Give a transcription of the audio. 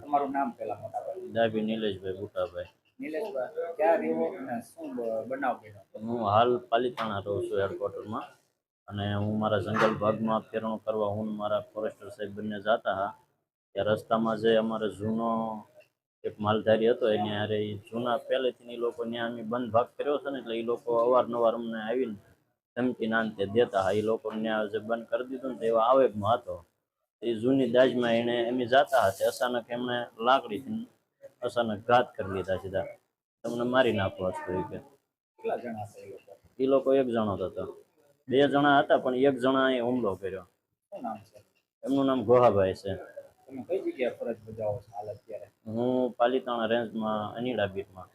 તમારું નામ પેલા મોટા ડાબી નિલેશભાઈ બુટાભાઈ. નિલેશભાઈ ક્યાં રહ્યો અને શું બનાવ બન્યો હું હાલ પાલિતાણા રહું છું હેડક્વાર્ટરમાં. અને હું મારા જંગલ ભાગમાં ફેરણો કરવા હું મારા ફોરેસ્ટર સાહેબ બંને જતા હતા ત્યાં રસ્તામાં જે અમારે જૂનો એક માલધારી હતો એની હારે જૂના પહેલેથી એ લોકો ત્યાં અમે બંધ ભાગ કર્યો છે ને એટલે એ લોકો અવારનવાર અમને આવીને ધમકી નાનતે દેતા હા. એ લોકો ત્યાં જે બંધ કરી દીધું ને તે એવા આવેગમાં હતો. એ જૂની દાજમાં એણે એમ જાતા હતા અચાનક એમણે લાકડીથી અચાનક ઘાત કરી લીધા સીધા. તમને મારી નાખવા છો કહ્યું કે. એ લોકો? એક જણો હતો. બે જણા હતા પણ એક જણા એ હુમલો કર્યો. એમનું નામ ગોહાભાઈ છે. હું પાલિતાણા રેન્જમાં અનીડા બીટમાં